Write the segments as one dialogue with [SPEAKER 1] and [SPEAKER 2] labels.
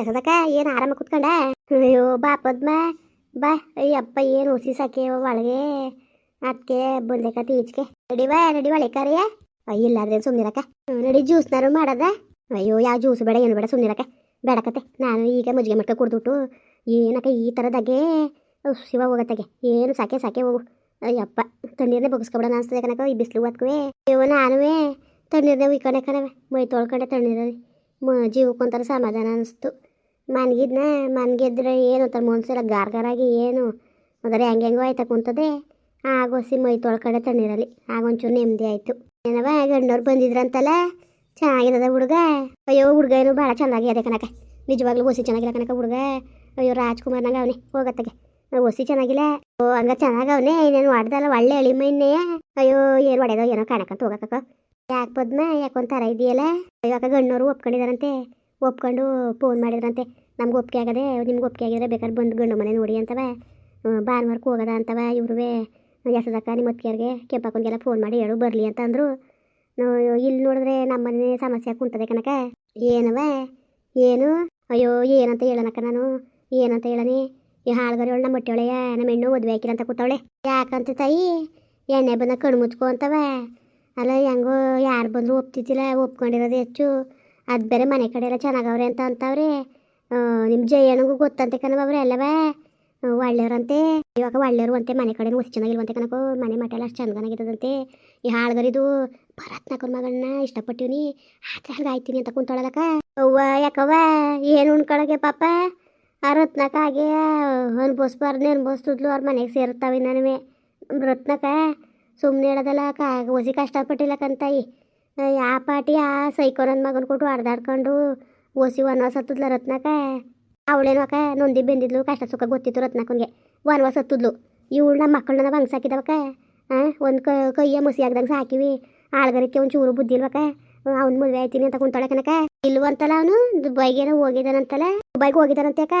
[SPEAKER 1] ಎಸದಕ್ಕ ಏನು ಆರಾಮ ಕುತ್ಕೊಂಡ? ಅಯ್ಯೋ, ಬಾ ಪದ್ಮ. ಬಾ. ಅಯ್ಯಪ್ಪ, ಏನು ಹುಸಿ ಸಾಕೆ ಒಳಗೆ. ಅದಕ್ಕೆ ಬಂದೈಕತಿ ಈಚೆಗೆ ರೆಡಿ ಬಾ ನಡಿ ಒಳೆ ಅಯ್ಯ ಇಲ್ಲ ಅದ್ರೆ ಸುಮ್ಮನಿರಕ ನಡಿ ಜ್ಯೂಸ್ನಾರು ಮಾಡದ. ಅಯ್ಯೋ ಯಾವ ಜ್ಯೂಸ್ ಬೇಡ, ಏನು ಬೇಡ ಸುಮ್ಮನಿರಕ್ಕ ಬೇಡಕತ್ತೆ ನಾನು ಈಗ ಮಜ್ಜಿಗೆ ಮಟ್ಕ ಕುಡ್ದುಬಿಟ್ಟು ಏನಕ್ಕ ಈ ಥರದಾಗೆ ಶಿವ ಹೋಗತ್ತಾಗೆ ಏನು ಸಾಕೆ ಸಾಕೆ ಹೋಗು. ಅಯ್ಯಪ್ಪ ತಣ್ಣೀರನ್ನೇ ಬಗ್ಸ್ಕೊಬಿಡೋಣ ಅನ್ಸ್ತದೆ ಕನಕ ಈ ಬಿಸಿಲು ಹೊತ್ಕುವೆ. ಅಯ್ಯೋ, ನಾನುವೇ. ತಣ್ಣೀರನ್ನೇ ಉಯ್ಕೊಂಡೆ ಕಣವೆ. ಮೈ ತೊಳ್ಕೊಂಡೆ ತಣ್ಣೀರಲ್ಲಿ. ಜೀವಕ್ಕೊಂಥರ ಸಮಾಧಾನ ಅನಿಸ್ತು. ಮನ್ಗಿದ್ನ, ಮನ್ಗಿದ್ರೆ ಏನು ಅಂತ ಗಾರ್ ಗಾರಾಗಿ ಏನು? ಅದರ ಹೆಂಗೆ ಹೆಂಗೋ ಆಯ್ತಾ ಕುಂತದೆ. ಆಗೋಸಿ ಮೈ ತೊಳ್ಕಡೆ ತಣ್ಣೀರಲ್ಲಿ ಆಗೊಂಚೂರು ನೆಮ್ಮದಿ ಆಯಿತು. ಏನವ, ಗಂಡವ್ರು ಬಂದಿದ್ರಂತಲ್ಲ? ಚೆನ್ನಾಗಿರದ ಹುಡುಗ? ಅಯ್ಯೋ, ಹುಡುಗ ಏನು ಭಾಳ ಚೆನ್ನಾಗಿ ಅದೇ ಕನಕ ನಿಜವಾಗ್ಲೂ ಒಸಿ ಚೆನ್ನಾಗಿಲ್ಲ ಕನಕ ಹುಡುಗ. ಅಯ್ಯೋ, ರಾಜ್ಕುಮಾರ್ನಾಗ ಅವನೇ. ಹೋಗತ್ತಗೆ. ಒಸಿ ಚೆನ್ನಾಗಿಲ್ಲ. ಓ, ಹಂಗ ಚೆನ್ನಾಗಿ ಚೆನ್ನಾಗವನೇ ಏನೇನು ಹೊಡ್ದಲ್ಲ ಒಳ್ಳೆ ಎಳಿಮೈನೇ ಅಯ್ಯೋ, ಏನು ಹೊಡೆದೋ ಏನೋ ಕಾಣಕಂತ ಹೋಗಕ್ಕ ಯಾಕೆ ಬದ್ಮ ಯಾಕೊಂಥರ ಇದೆಯಲ್ಲ? ಅಯ್ಯೋ, ಅಕ್ಕ ಗಣ್ಣವರು ಒಪ್ಕೊಂಡಿದಾರಂತೆ. ಒಪ್ಕೊಂಡು ಫೋನ್ ಮಾಡಿದ್ರಂತೆ. ನಮ್ಗೆ ಒಪ್ಪಿಗೆ ಆಗದೆ, ನಿಮ್ಗೆ ಒಪ್ಪಿಗೆ ಆಗಿದ್ರೆ ಬೇಕಾದ್ರೆ ಬಂದು ಗಂಡು ಮನೆ ನೋಡಿ ಅಂತವ. ಭಾನುವಾರಕ್ಕೆ ಹೋಗೋದ ಅಂತವ ಇವ್ರುವೆ. ಎಸದಕ್ಕ ನಿಮ್ಮ ಅತ್ತಿಗೆಯವ್ರಿಗೆ ಕೆಂಪಕ್ಕನಿಗೆಲ್ಲ ಫೋನ್ ಮಾಡಿ ಹೇಳು, ಬರಲಿ ಅಂತ ಅಂದರು. ಇಲ್ಲಿ ನೋಡಿದ್ರೆ ನಮ್ಮನೆ ಸಮಸ್ಯೆ ಕುಂತದೆ ಕನಕ ಏನವ? ಏನು? ಅಯ್ಯೋ, ಏನಂತ ಹೇಳನಕ್ಕ ನಾನು? ಏನಂತ ಹೇಳನಿ? ಈ ಹಾಳುಗಾರ ಅವಳು ನಮ್ಮ ಹೊಟ್ಟೆವಳೆಯ ನಮ್ಮ ಹೆಣ್ಣು ಮದುವೆ ಹಾಕಿಲ್ಲ ಅಂತ ಕೂತವಳೆ. ಯಾಕಂತ ತಾಯಿ? ಎಣ್ಣೆ ಬಂದ ಕಣ್ಣು ಮುಚ್ಕೊ ಅಂತವ. ಅಲ್ಲ, ಹೆಂಗೋ ಯಾರು ಬಂದರೂ ಒಪ್ತಿದ್ದಿಲ್ಲ, ಒಪ್ಕೊಂಡಿರೋದು ಹೆಚ್ಚು. ಅದು ಬೇರೆ ಮನೆ ಕಡೆ ಎಲ್ಲ ಚೆನ್ನಾಗವ್ರೆ ಅಂತ ಅಂತವ್ರೆ ನಿಮ್ಮ ಜಯಣ್ಣಗೂ ಗೊತ್ತಂತೆ ಕಣವ ಅವ್ರೆ ಅಲ್ಲವೇ ಒಳ್ಳೆಯವ್ರಂತೆ. ಇವಾಗ ಒಳ್ಳೆಯವರು ಅಂತೆ, ಮನೆ ಕಡೆ ಅಷ್ಟು ಚೆನ್ನಾಗಿಲ್ವಂತೆ ಕಣಕೋ. ಮನೆ ಮಠ ಎಲ್ಲ ಅಷ್ಟು ಚೆನ್ನಾಗಿರ್ತದಂತೆ ಈ ಹಾಳ್ಗರಿದು ಭರತ್ನಕನ್ ಮಗಳನ್ನ ಇಷ್ಟಪಟ್ಟಿವ್ನಿ ಆದ್ರೆ ಹಂಗೆ ಆಯ್ತೀನಿ ಅಂತ ಕುಂತೊಳದಕ್ಕ ಅವ್ವ, ಯಾಕವ್ವ? ಏನು ಉಣ್ಕೊಳಗೆ ಪಾಪ? ಆ ರತ್ನಕ ಹಾಗೆ ಅನ್ಬೋಸ್ಬಾರ್ದು ಅನ್ಭವಿಸ್ತಿದ್ಲು. ಅವ್ರ ಮನೆಗೆ ಸೇರ್ತಾವೆ ನನವೆ. ರತ್ನಕ ಸುಮ್ಮನೆ ಹೇಳೋದಲ್ಲ, ಕಾ, ಒಸಿ ಕಷ್ಟಪಟ್ಟಿಲ್ಲ ಕಂತಾಯಿ. ಆ ಪಾಟಿ, ಆ ಸೈಕೋ ಮಗನ್ ಕೊಟ್ಟು ಓಸಿ ವನವಾಸ ಹತ್ತದ್ಲ ರತ್ನಕ ಅವಳೇನು ಅಕ್ಕ, ನೊಂದಿ ಬೆಂದಿದ್ಲು, ಕಷ್ಟ ಸುಖ ಗೊತ್ತಿತ್ತು ರತ್ನಕ್ಕನಿಗೆ ವನವಾಸ ಹತ್ತದ್ಲು. ಇವಳು ನಮ್ಮ ಮಕ್ಕಳನ್ನ ಬಂಗ್ ಸಾಕಿದವಕ್ಕ ಹಾಂ ಒಂದು ಕೈಯ ಮುಸಿ ಹಾಕ್ದಂಗೆ ಸಾಕಿವಿ ಆಳ್ಗರಕ್ಕೆ ಒಂದು ಚೂರು ಬುದ್ಧಿ ಇಲ್ವಕ್ಕ? ಅವ್ನ ಮದುವೆ ಆಯ್ತೀನಿ ಅಂತ ಕುಂತಾಳೆ ಕನಕ ಇಲ್ವಂತಲ್ಲ ಅವನು? ದುಬೈಗೇನೋ ಹೋಗಿದ್ದಾನಂತಲ್ಲ ದುಬೈಗೆ ಹೋಗಿದ್ದಾನಂತೆ ಅಕ್ಕ.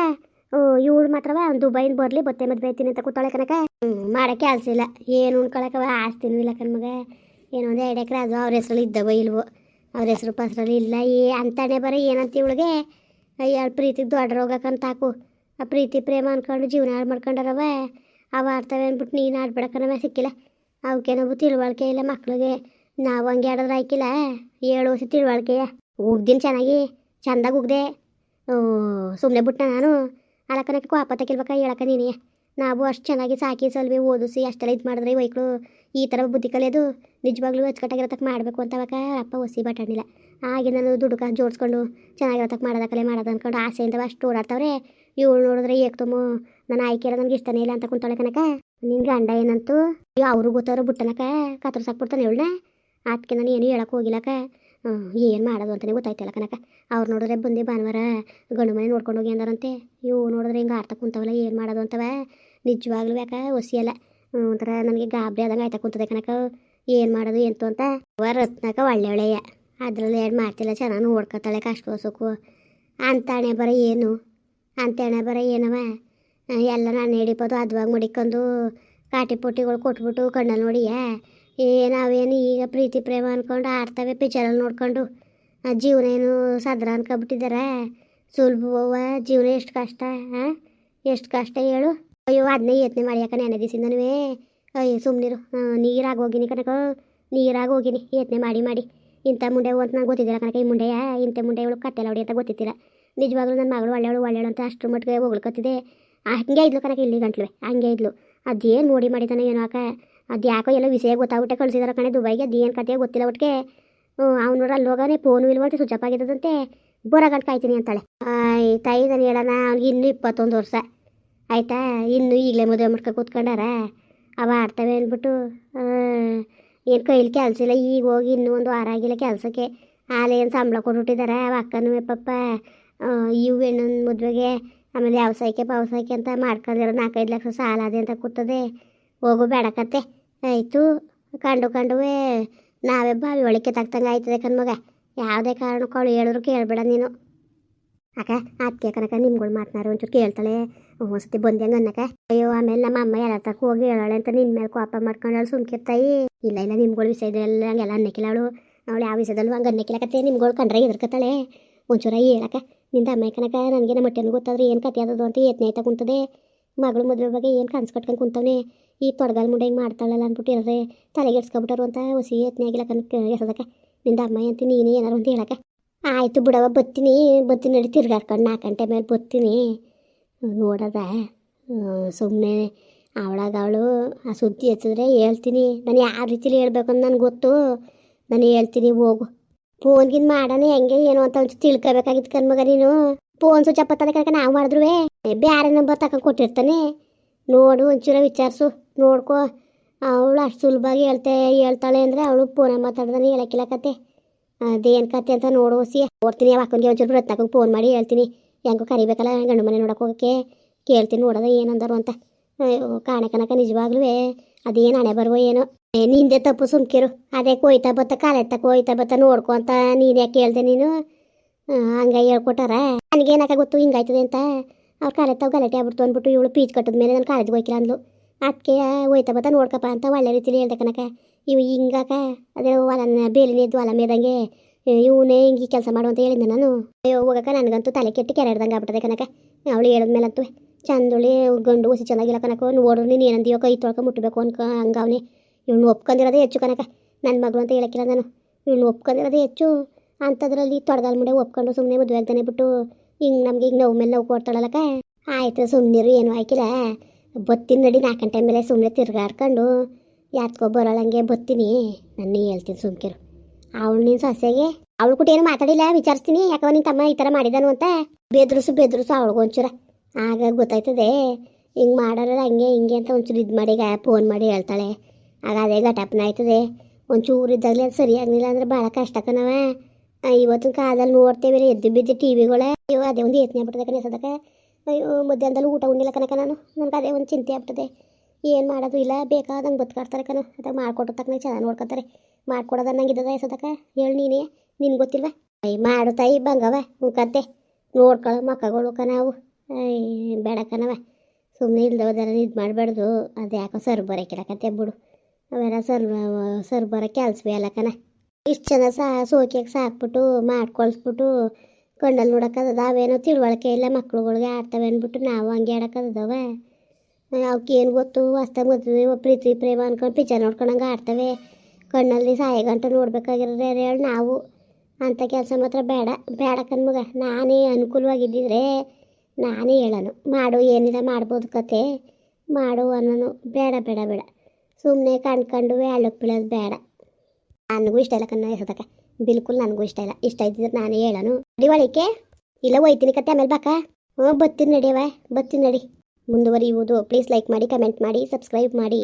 [SPEAKER 1] ಇವಳು ಮಾತ್ರವ? ಅವ್ನು ದುಬೈನ ಬರಲಿ ಬತ್ತೆ ಮದುವೆ ಆಯ್ತೀನಿ ಅಂತ ಕೂತಾಳೆ ಕನಕ ಹ್ಞೂ ಮಾಡೋಕ್ಕೆ ಕೆಲಸ ಇಲ್ಲ. ಏನು ಉಣ್ಕೊಳಕವ ಆಸ್ತಿನೂ ಇಲ್ಲ ಕಣ್ಮಗ ಏನೋ ಒಂದು ಎರಡು ಎಕರೆ ಅದು ಅವ್ರ ಹೆಸ್ರಲ್ಲಿ ಇದ್ದವ ಇಲ್ವೋ, ಅವ್ರ ಹೆಸ್ರು ಪಸ್ರಲ್ಲಿ ಇಲ್ಲ, ಏ ಅಂತಾನೆ ಬರೀ ಏನಂತ ಇವಳಿಗೆ? ಅಯ್ಯ ಪ್ರೀತಿಗೆ ದೊಡ್ಡ ರೋಗಕ್ಕಂತ ಹಾಕು ಆ ಪ್ರೀತಿ, ಪ್ರೇಮ ಅಂದ್ಕೊಂಡು ಜೀವನ ಹಾಳು ಮಾಡ್ಕೊಂಡಾರವ? ಅವ ಆಡ್ತವೆ ಅಂದ್ಬಿಟ್ಟು ನೀನು ಆಡ್ಬಿಡಕ್ಕನವ, ಸಿಕ್ಕಿಲ್ಲ. ಅವಕ್ಕೇನೊಬ್ಬ ತಿಳುವಳಿಕೆ ಇಲ್ಲ ಮಕ್ಳಿಗೆ. ನಾವು ಹಂಗೆ ಆಡಿದ್ರೆ ಆಯ್ಕಿಲ್ಲ? ಏಳು ವರ್ಷ ತಿಳುವಳಿಕೆಯ ಉಗ್ದಿನ ಚೆನ್ನಾಗಿ, ಚಂದಾಗಿ ಉಗ್ದೆ. ಸುಮ್ಮನೆ ಬಿಟ್ಟ ನಾನು? ಅಳಕನಕ್ಕೆ ಕೋಪ ತಕಿಲ್ಬೇಕ ಹೇಳಕ್ಕ ನೀನೇ? ನಾವು ಅಷ್ಟು ಚೆನ್ನಾಗಿ ಸಾಕಿ ಸಲ್ವಿ ಓದಿಸಿ ಅಷ್ಟೆಲ್ಲ ಇದು ಮಾಡಿದ್ರೆ ವೈಕ್ಳು ಈ ಥರ ಬುದ್ಧಿ ಕಲಿಯೋದು ನಿಜವಾಗ್ಲೂ ಅಚ್ಚುಕಟ್ಟಾಗಿರತಕ್ಕ ಮಾಡಬೇಕು ಅಂತ ಅವಾಗ ಅಪ್ಪ ಒಸಿ ಬಟಾಣಿಲ್ಲ ಹಾಗೆ ನಾನು ದುಡ್ಡು ಕಾಸು ಜೋಡಿಸ್ಕೊಂಡು ಚೆನ್ನಾಗಿರತಕ್ಕ ಮಾಡೋದಕ್ಕಲೆ ಮಾಡೋದು ಅಂದ್ಕೊಂಡು ಆಸೆಯಿಂದ ಅಷ್ಟು ಓಡಾಡ್ತಾವ್ರೆ. ಇವಳು ನೋಡಿದ್ರೆ ಏಕ್ತುಮು ನನ್ನ ಆಯ್ಕೆ ಇಲ್ಲ ನನಗೆ ಇಷ್ಟನೇ ಇಲ್ಲ ಅಂತ ಕುಂತಾಳೆ ಕನಕ ನಿನ್ನ ಗಂಡ ಏನಂತೂ? ಅಯ್ಯೋ ಅವ್ರಿಗೆ ಗೊತ್ತವ್ರು ಬಿಟ್ಟನಕ ಕತ್ತರ್ಸಾಕ್ಬಿಡ್ತಾನೆ ಇವಳನ್ನ. ಅದಕ್ಕೆ ನಾನು ಏನೂ ಹೇಳಕ್ಕೆ ಹೋಗಿಲ್ಲಕ ಏನು ಮಾಡೋದು ಅಂತಲೇ ಗೊತ್ತಾಯ್ತಲ್ಲ ಕನಕ ಅವ್ರು ನೋಡಿದ್ರೆ ಬಂದು ಭಾನುವಾರ ಗಂಡು ಮನೆ ನೋಡ್ಕೊಂಡು ಹೋಗಿ ಅಂದಾರಂತೆ. ಇವು ನೋಡಿದ್ರೆ ಹಿಂಗೆ ಆಡ್ತಾ ಕುಂತವಲ್ಲ, ಏನು ಮಾಡೋದು ಅಂತವ? ನಿಜವಾಗ್ಲೂ ಯಾಕೆ? ಒಸಿಯಲ್ಲ ಒಂಥರ ನನಗೆ ಗಾಬರಿ ಆದಂಗೆ ಆಯ್ತಾ ಕುಂತದೆ ಕನಕ ಏನು ಮಾಡೋದು ಎಂತು ಅಂತ? ರತ್ನಕ ಒಳ್ಳೆ ಒಳ್ಳೆಯ ಅದರಲ್ಲಿ ಎರಡು ಮಾಡ್ತಿಲ್ಲ ಚೆನ್ನಾಗಿ ನೋಡ್ಕೊತಾಳೆ ಕಷ್ಟ ಸುಖು ಅಂತಾಣೆ ಬರ ಏನು? ಅಂತಾಣೆ ಬರ ಏನವ? ಎಲ್ಲ ನಾನು ಹಿಡಿಬೋದು ಅದ್ವಾಗ ಮಡಿಕೊಂಡು ಕಾಟಿ ಪುಟ್ಟಿಗಳು ಕೊಟ್ಬಿಟ್ಟು ಕಣ್ಣಲ್ಲಿ ನೋಡಿಯ? ಏ, ನಾವೇನು ಈಗ ಪ್ರೀತಿ, ಪ್ರೇಮ ಅಂದ್ಕೊಂಡು ಆಡ್ತವೆ ಪಿಕ್ಚರಲ್ಲಿ ನೋಡ್ಕೊಂಡು. ಆ, ಜೀವನ ಏನು ಸದ್ರ ಅನ್ಕೊಬಿಟ್ಟಿದ್ದಾರೆ? ಸುಲಭವ ಜೀವನ ಎಷ್ಟು ಕಷ್ಟ ಹಾಂ ಎಷ್ಟು ಕಷ್ಟ ಹೇಳು. ಅಯ್ಯೋ ಅದನ್ನೇ ಯತ್ನೆ ಮಾಡಿ ಯಾಕೆ ನೆನೆ ದಿಸಿಂದನೂ ಅಯ್ಯೋ ಸುಮ್ಮನಿರು ನೀರಾಗಿ ಹೋಗಿನಿ ಕನಕ ನೀರಾಗಿ ಹೋಗಿನಿ. ಯತ್ನೆ ಮಾಡಿ ಮಾಡಿ. ಇಂಥ ಮುಂಡೆ ಅಂತ ನಂಗೆ ಗೊತ್ತಿದ್ದಿಲ್ಲ ಕನಕ ಈ ಮುಂಡೆಯ. ಇಂಥ ಮುಂಡೆ ಇವಳು ಕತ್ತೆಲ್ಲ ಹೊಡಿ ಅಂತ ಗೊತ್ತಿದ್ದಿಲ್ಲ. ನಿಜವಾಗ್ಲೂ ನನ್ನ ಮಗಳು ಒಳ್ಳೆಯವಳು ಒಳ್ಳೆಯವಳು ಅಂತ ಅಷ್ಟು ಮಟ್ಟಿಗೆ ಹೋಗ್ಲಿಕ್ಕತ್ತಿದೆ ಹಂಗೆ ಇದ್ಲು ಕನಕ ಇಲ್ಲಿ ಗಂಟ್ಲು ಹಂಗೆ ಇದ್ಲು. ಅದೇನು ನೋಡಿ ಮಾಡಿದಾನೆ ಏನೋ ಅಕ್ಕ. ಅದು ಯಾಕೋ ಎಲ್ಲ ವಿಷಯ ಗೊತ್ತಾಗ್ಬಿಟ್ಟೆ ಕಳಿಸಿದಾರೆ ಕಣೆ ದುಬೈಗೆ ಅದೇನು ಕತೆ ಗೊತ್ತಿಲ್ಲ ಒಟ್ಟಿಗೆ ಅವ್ನು ಅಲ್ಲಿ ಫೋನ್ ಫೋನು ಇಲ್ವಂತೆ ಸ್ವಿಚ್ ಆಫ್ ಆಗಿದ್ದದಂತೆ. ಬರೋ ಗಂಟು ಕಾಯ್ತೀನಿ ಅಂತಾಳೆ. ಆಯ್, ತಾಯಿ ನಾನು ಹೇಳೋಣ, ಅವ್ನಿಗೆ ಇನ್ನೂ ಇಪ್ಪತ್ತೊಂದು ವರ್ಷ. ಆಯಿತಾ? ಇನ್ನು ಈಗಲೇ ಮದುವೆ ಮಾಡ್ಕೊ ಕೂತ್ಕೊಂಡಾರ? ಅವ ಆಡ್ತವೆ ಅಂದ್ಬಿಟ್ಟು ಏನು ಕೈಲಿ ಕೆಲಸ ಇಲ್ಲ, ಈಗ ಹೋಗಿ ಇನ್ನೂ ಒಂದು ವಾರ ಆಗಿಲ್ಲ ಕೆಲಸಕ್ಕೆ. ಆಲೆ ಏನು ಸಂಬಳ ಕೊಟ್ಬಿಟ್ಟಿದ್ದಾರೆ ಅವ ಅಕ್ಕನೂ ಪಪ್ಪ ಇವು ಹೆಣ್ಣನ ಮದುವೆಗೆ, ಆಮೇಲೆ ವ್ಯವಸಾಯಕ್ಕೆ ವ್ಯವಸಾಯಕ್ಕೆ ಅಂತ ಮಾಡ್ಕೊಂಡಿರೋ ನಾಲ್ಕೈದು ಲಕ್ಷ ಸಾಲ ಅದೇ ಅಂತ ಕೂತದೆ. ಹೋಗು ಬೇಡಕತ್ತೆ ಆಯಿತು. ಕಂಡು ಕಂಡುವೆ ನಾವೇ ಬಾವಿ ಒಳಕ್ಕೆ ತಗ್ತಂಗೆ ಆಯ್ತದೆ ಕಣ್ಮಗ ಯಾವುದೇ ಕಾರಣಕ್ಕೂ ಅವಳು ಹೇಳಿದ್ರು ಕೇಳಬೇಡ ನೀನು. ಅಕ್ಕ ಅತ್ತೆ ಕನಕ ನಿಮ್ಗಳು ಮಾತನಾರು ಒಂಚೂರು ಕೇಳ್ತಾಳೆ. ಒಂದ್ಸತಿ ಬಂದಂಗೆ ಅನ್ನಕ ಅಯ್ಯೋ, ಆಮೇಲೆ ನಮ್ಮ ಅಮ್ಮ ಎಲ್ಲ ತಕ್ಕ ಹೋಗಿ ಹೇಳಾಳೆ ಅಂತ ನಿನ್ನ ಮೇಲೆ ಕೋಪ ಮಾಡ್ಕೊಂಡಳು ಸುಮ್ಕಿರ್ತಾಯಿ. ಇಲ್ಲ ಇಲ್ಲ, ನಿಮ್ಗಳು ವಿಷಯದಲ್ಲ ಹಂಗೆಲ್ಲ ಅನ್ನಕ್ಕಿಲ್ಲ ಅವಳು. ಅವಳು ಯಾವ ವಿಷಯದಲ್ಲೂ ಹಂಗೆ ಅನ್ನಕಿಲ್ಲಕತ್ತೆ. ನಿಮ್ಗಳು ಕಂಡ್ರೆ ಎದುರ್ಕತ್ತಾಳೆ ಒಂಚೂರ ಹೇಳಕ್ಕ, ನಿಂದ ಅಮ್ಮ ಕನಕ ನನಗೆ ನಮ್ಮ ಹೊಟ್ಟೆನೂ ಗೊತ್ತಾದ್ರೆ ಏನು ಕತೆ ಆದದು ಅಂತ ಯತ್ನೆ ಆಯ್ತಾ ಕುಂತದೆ. ಮಗಳು ಮದುವೆ ಬಗ್ಗೆ ಏನು ಕನ್ಸು ಕಟ್ಕೊಂಡು ಕುಂತವನೆ? ಈ ತೊಡಗಲ್ ಮುಂಡೆ ಹಿಂಗೆ ಮಾಡ್ತಾಳಲ್ಲ ಅಂದ್ಬಿಟ್ಟು ಇರೋದ್ರೆ ತಲೆಗೆ ಎಡ್ಸ್ಕೊಬಿಟ್ಟಾರು ಅಂತ ಹೊಸಿ ಎತ್ನಾಗಿಲ್ಲ ಕನಕ ಎಸದಕ್ಕೆ. ನಿಂದ ಅಮ್ಮ ಅಂತ ನೀನೇ ಏನಾರು ಅಂತ ಹೇಳಕ್ಕೆ. ಆಯಿತು ಬಿಡವ ಬತ್ತೀನಿ ಬತ್ತೀನಿ ನಡಿ ತಿರ್ಗಾಡ್ಕೊಂಡು ನಾಲ್ಕು ಗಂಟೆ ಮೇಲೆ ಬತ್ತೀನಿ. ನೋಡದ ಸುಮ್ಮನೆ ಅವಳಾಗ ಅವಳು ಆ ಸುದ್ದಿ ಹಚ್ಚಿದ್ರೆ ಹೇಳ್ತೀನಿ. ನಾನು ಯಾವ ರೀತಿಲಿ ಹೇಳ್ಬೇಕು ಅಂತ ನನಗೆ ಗೊತ್ತು. ನಾನು ಹೇಳ್ತೀನಿ, ಹೋಗು. ಫೋನ್ಗಿನ್ ಮಾಡೋಣ, ಹೆಂಗೆ, ಏನು ಅಂತ ಒಂಚೂರು ತಿಳ್ಕೊಬೇಕಾಗಿತ್ತು ಕಣ್ಮಗ ನೀನು. ಫೋನ್ ಸ್ವಿಚ್ ಅಪ್ ಹತ್ತದ ಕರ್ಕ ನಾವು ಮಾಡಿದ್ರು ಬೇರೆ ನಂಬರ್ ತಗೊಂಡು ಕೊಟ್ಟಿರ್ತಾನೆ. ನೋಡು, ಒಂಚೂರ ವಿಚಾರಿಸು. ನೋಡ್ಕೊ. ಅವಳು ಅಷ್ಟು ಸುಲಭವಾಗಿ ಹೇಳ್ತೆ, ಹೇಳ್ತಾಳೆ ಅಂದರೆ ಅವಳು ಫೋನ ಮಾತಾಡ್ದಾನೆ, ಹೇಳಕ್ಕಿಲ್ಲ ಕತೆ. ಅದೇನು ಕತೆ ಅಂತ ನೋಡು ಸಿ ಓಡ್ತೀನಿ ಯಾವ ಅಕ್ಕನಿಗೆ ಒಂಚೂರು ಫೋನ್ ಮಾಡಿ ಹೇಳ್ತೀನಿ. ಹೆಂಗೋ ಕರಿಬೇಕಲ್ಲ ಗಂಡು ಮನೆ ನೋಡಕ್ಕೆ ಹೋಗೋಕ್ಕೆ. ಕೇಳ್ತೀನಿ, ನೋಡೋದ ಏನಂದರು ಅಂತ. ಕಾಣೆ ಕನಕ ನಿಜವಾಗ್ಲೂ ಅದೇನು ಹಣೆ ಬರುವ ಏನೋ. ನಿಂದೆ ತಪ್ಪು ಸುಮ್ಕಿರು. ಅದೇ ಕೊಯ್ತಾ ಬತ್ತ, ಕಾಲೆತ್ತ ಕೊಯ್ತಾ ಬತ್ತ ನೋಡ್ಕೊ ಅಂತ ನೀನು ಯಾಕೆ ಹೇಳ್ದೆ ನೀನು? ಹಂಗ ಹೇಳ್ಕೊಟ್ಟಾರ? ನನಗೇನಾಕ ಗೊತ್ತು, ಹಿಂಗಾಯ್ತದೆ ಅಂತ? ಅವ್ರು ತಾವು ಗಲಾಟೆ ಆಗ್ಬಿಡ್ತು ಅಂದ್ಬಿಟ್ಟು ಇವಳು ಪೀಚ್ ಕಟ್ಟದ ಮೇಲೆ ನಾನು ಕಾಲೇಜ್ಗೆ ಹೋಯ್ಕಿಲ್ಲ ಅಂದ್ಲು. ಅದಕ್ಕೆ ಹೋಯ್ತಾ ಬತ್ತ ನೋಡ್ಕಪ್ಪ ಅಂತ ಒಳ್ಳೆ ರೀತಿಲಿ ಹೇಳ್ದೆ ಕನಕ ಇವು ಹಿಂಗಾಕ ಅದೇ ಹೊಲನ ಬೇಲಿನಿದ್ದು ಹೊಲ ಮೇದಂಗೆ. ಇವನೇ ಹಿಂಗೆ ಕೆಲಸ ಮಾಡು ಅಂತ ಹೇಳಿದ್ದೆ ನಾನು. ಅಯ್ಯೋ, ಹೋಗಕ್ಕ ನನಗಂತೂ ತಲೆ ಕೆಟ್ಟು ಕೆರೆ ಹಿಡ್ದಂಗೆ ಆಗ್ಬಿಟ್ಟದೆ ಕನಕ ಅವಳು ಹೇಳಿದ್ಮೇಲಂತೂ ಚಂದುಳಿ ಗಂಡು ಹುಸಿ ಚೆನ್ನಾಗಿಲ್ಲ ಕನಕ ನೋಡ್ರು ನೀನು ಏನಂದಿಯೋ ಕೈ ತೊಳ್ಕೊ ಮುಟ್ಟಬೇಕು ಅನ್ಕ ಹಂಗವನೆ ಇವ್ನು ಒಪ್ಕೊಂಡಿರೋದೇ ಹೆಚ್ಚು ಕನಕ ನನ್ನ ಮಗಳು ಅಂತ ಹೇಳಕ್ಕಿಲ್ಲ ನಾನು. ಇವ್ನು ಒಪ್ಕೊಂಡಿರೋದೇ ಹೆಚ್ಚು. ಅಂಥದ್ರಲ್ಲಿ ತೊಡಗಲ್ ಮುಂಡೆ ಒಪ್ಕೊಂಡು ಸುಮ್ಮನೆ ಮದುವೆ ಆಗ್ತಾನೆ ಬಿಟ್ಟು ಹಿಂಗೆ ನಮ್ಗೆ ಈಗ ನೋವು ಮೇಲೆ ನೋವು ಕೊಡ್ತಾಳಲ್ಲಕ್ಕ? ಆಯ್ತು ಸುಮ್ಮನಿರು ಏನು ಆಯ್ಕಿಲ್ಲ ಬತ್ತಿನ ನಡಿ ನಾಲ್ಕು ಗಂಟೆ ಮೇಲೆ ಸುಮ್ಮನೆ ತಿರ್ಗಾಡ್ಕೊಂಡು ಯಾತ್ಕೊ ಬರೋಳಂಗೆ ಬತ್ತೀನಿ. ನನ್ನ ಹೇಳ್ತೀನಿ, ಸುಮ್ಕಿರು. ಅವಳು ನೀನು ಸೊಸೆಗೆ? ಅವಳು ಕೂಡ ಏನು ಮಾತಾಡಿಲ್ಲ, ವಿಚಾರಿಸ್ತೀನಿ. ಯಾಕವ ನಿನ್ನ ತಮ್ಮ ಈ ಥರ ಮಾಡಿದಾನು ಅಂತ. ಬೆದ್ರುಸು ಬೆದ್ರುಸು ಅವಳಿಗೆ ಒಂಚೂರ. ಆಗ ಗೊತ್ತಾಯ್ತದೆ, ಹಿಂಗೆ ಮಾಡೋಲ್ಲ ಹಂಗೆ ಹಿಂಗೆ ಅಂತ ಒಂಚೂರು ಇದು ಮಾಡಿ ಫೋನ್ ಮಾಡಿ ಹೇಳ್ತಾಳೆ. ಆಗ ಅದೇ ಘಟಪ್ನ ಆಯ್ತದೆ. ಒಂಚೂರು ಇದ್ದಾಗಲೇ ಅದು ಸರಿ ಆಗಲಿಲ್ಲ ಅಂದ್ರೆ ಭಾಳ ಕಷ್ಟ ಇವತ್ತಿನ ಕಾಲದಲ್ಲಿ ನೋಡ್ತೇವೆ ಎದ್ದು ಬಿದ್ದು ಟಿ ವಿಗಳೇ ಅಯ್ಯೋ ಅದೇ ಒಂದು ಯತ್ನೆ ಆಗ್ಬಿಟ್ಟದೆ ಕಣ ಸದಕ್ಕೆ ಅಯ್ಯೋ ಮಧ್ಯಾಹ್ನದಲ್ಲಿ ಊಟ ಉಣ್ಣಿಲ್ಲ ಕನಕ ನಾನು ನನಗೆ ಅದೇ ಒಂದು ಚಿಂತೆ ಆಗ್ಬಿಟ್ಟದೆ ಏನು ಮಾಡೋದು ಇಲ್ಲ ಬೇಕಾದಂಗೆ ಬದುಕಾಡ್ತಾರೆ ಕಣ ಅದಾಗ ಮಾಡ್ಕೊಟ್ಟು ತಕ್ಕ ಚೆನ್ನಾಗಿ ನೋಡ್ಕೊತಾರೆ ಮಾಡ್ಕೊಡೋದ ನಂಗೆ ಇದ್ದದ ಸದಕ ಹೇಳಿ ನೀನೇ ನಿನ್ಗೆ ಗೊತ್ತಿಲ್ವಾ ಅಯ್ಯ ಮಾಡು ತಾಯಿ ಬಂಗವ ಮುಖತ್ತೆ ನೋಡ್ಕೊಳ್ಳೋ ಮಕ್ಕಳು ಕಣವು ಅವು ಬೇಡ ಕಣವ ಸುಮ್ಮನೆ ಇಲ್ದೋದೆಲ್ಲ ಇದು ಮಾಡಬಾರ್ದು ಅದು ಯಾಕೋ ಸರ್ ಬರೋಕ್ಕಿಲ್ಲ ಕತ್ತೆ ಬಿಡು ಅವೆಲ್ಲ ಸರ್ ಸರ್ ಬರೋ ಕೆಲಸವೇ ಅಲ್ಲ ಕಣ ಇಷ್ಟು ಜನ ಸಹ ಸೋಕಿಯಾಗಿ ಸಾಕ್ಬಿಟ್ಟು ಮಾಡ್ಕೊಳ್ಸ್ಬಿಟ್ಟು ಕಣ್ಣಲ್ಲಿ ನೋಡೋಕ್ಕದ ಅವೇನೋ ತಿಳುವಳಿಕೆ ಇಲ್ಲ, ಮಕ್ಳುಗಳಿಗೆ ಆಡ್ತವೆ ಅಂದ್ಬಿಟ್ಟು ನಾವು ಹಂಗೆ ಆಡೋಕ್ಕದವ ಅವಕ್ಕೆ ಏನು ಗೊತ್ತು ಹೊಸ್ದಾಗಿ ಮದುವೆ, ಪ್ರೀತಿ, ಪ್ರೇಮ ಅನ್ಕೊಂಡು ಪಿಚ್ಚರ್ ನೋಡ್ಕೊಂಡಂಗೆ ಆಡ್ತವೆ. ಕಣ್ಣಲ್ಲಿ ಸಾಯ ಗಂಟೆ ನೋಡ್ಬೇಕಾಗಿರೋದೇ ಹೇಳಿ, ನಾವು ಅಂಥ ಕೆಲಸ ಮಾತ್ರ ಬೇಡ ಬೇಡ ಕಣ್ಮಗ ನಾನೇ ಅನುಕೂಲವಾಗಿದ್ದಿದ್ರೆ ನಾನೇ ಹೇಳೋನು. ಮಾಡು ಏನಿಲ್ಲ ಮಾಡ್ಬೋದು ಕತೆ. ಮಾಡು ಅನ್ನೋನು ಬೇಡ ಬೇಡ ಬೇಡ. ಸುಮ್ಮನೆ ಕಣ್ಕೊಂಡು ಹೇಳಕ್ಕೆ ಬೀಳೋದು ಬೇಡ. ನನಗೂ ಇಷ್ಟ ಇಲ್ಲ ಕಣ್ಣ ಎಸದಕ್ಕೆ. ಬಿಲ್ಕುಲ್ ನನಗೂ ಇಷ್ಟ ಇಲ್ಲ. ಇಷ್ಟ ಇದ್ದಿದ್ರೆ ನಾನು ಹೇಳನು. ನಡಿವಳಿಕೆ ಇಲ್ಲ ಹೋಯ್ತೀನಿ ಕತೆ ಆಮೇಲೆ ಬಾಕ. ಹ್ಞೂ ಬತ್ತೀನಿ ನಡಿಯವ ಬತ್ತೀನಿ ನಡಿ. ಮುಂದುವರಿಯುವುದು. ಪ್ಲೀಸ್ ಲೈಕ್ ಮಾಡಿ ಕಮೆಂಟ್ ಮಾಡಿ ಸಬ್ಸ್ಕ್ರೈಬ್ ಮಾಡಿ.